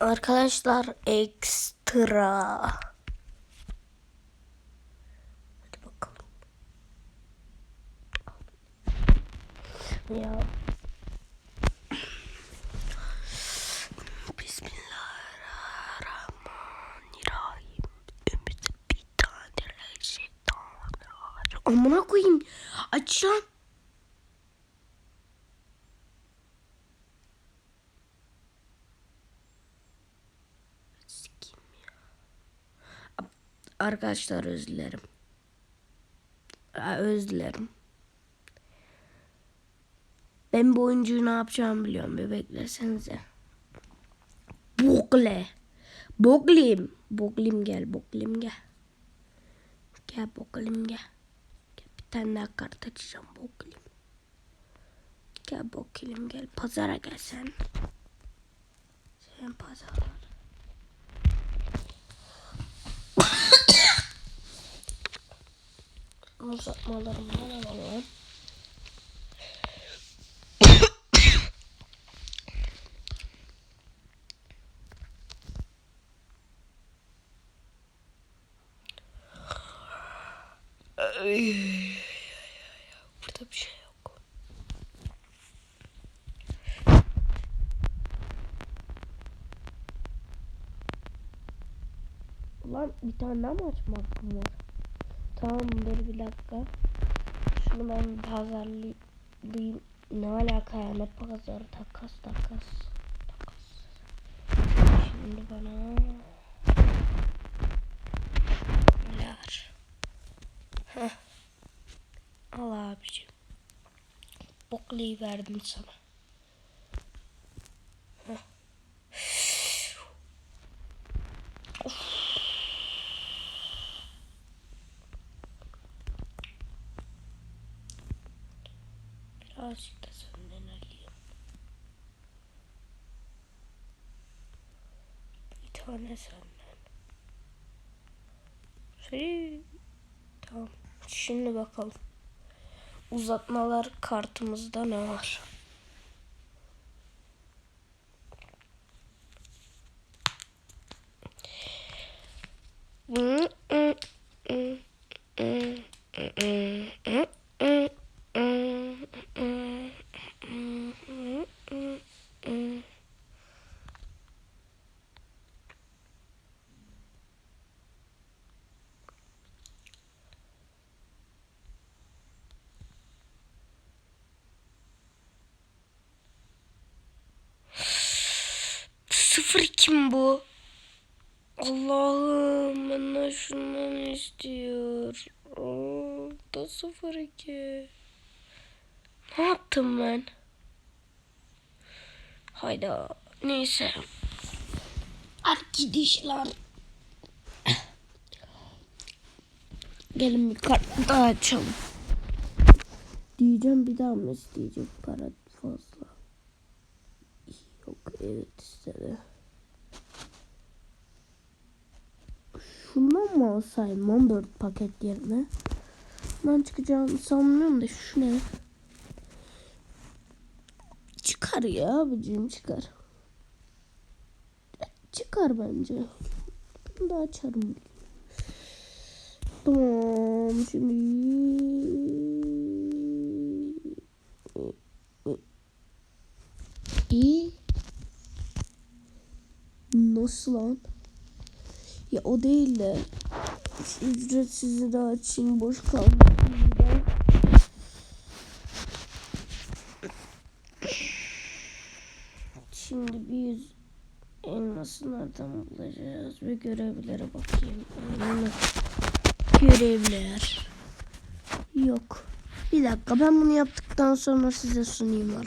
Arkadaşlar ekstra. Hadi bakalım. Ya. Bismillahirrahmanirrahim. Önümüzde bir tane şeytan var. Amına koyayım. Aç lan. Arkadaşlar özür dilerim. Özür dilerim. Ben bu oyuncuyu ne yapacağımı biliyorum. Bir beklesenize. Bokle. Boklim. Boklim gel. Boklim gel. Gel Boklim gel. Gel bir tane daha kart açacağım Boklim. Gel Boklim gel. Pazara gel sen. Sen pazara. Uzatmalarımdan alalım. Burada bir şey yok. Ulan bir tane daha mı açma hakkım var? Tamam dur bir dakika. Şunu ben pazarlayayım. Ne alaka ya ne pazarı takas takas. Takas. Şimdi bana ne var? Heh. Al abicim. Boklayı verdim sana. Birazcık da senden alayım. Bir tane senden. Şey, tamam. Şimdi bakalım. Uzatmalar kartımızda ne var? Kim bu? Allah'ım bana şundan istiyor. Oo, da sıfır iki. Ne yaptım ben? Hayda. Neyse. Arkadaşlar. Gelin bir kart daha açalım. Diyeceğim bir daha mı isteyecek para fazla? Yok evet istedi. Şundan mı alsaydım 14 paket yerine? Ben çıkacağını sanmıyorum da şu ne? Çıkar ya abicim çıkar. Çıkar bence. Bunu da açarım. Tamam şimdi. İyi. Nasıl lan? Ya o değil de ücretsizi de açayım boş kalmasın. Şimdi bir yüz elması nereden bulacağız ve görevlere bakayım. Hmm. Görevler. Yok. Bir dakika ben bunu yaptıktan sonra size sunayım.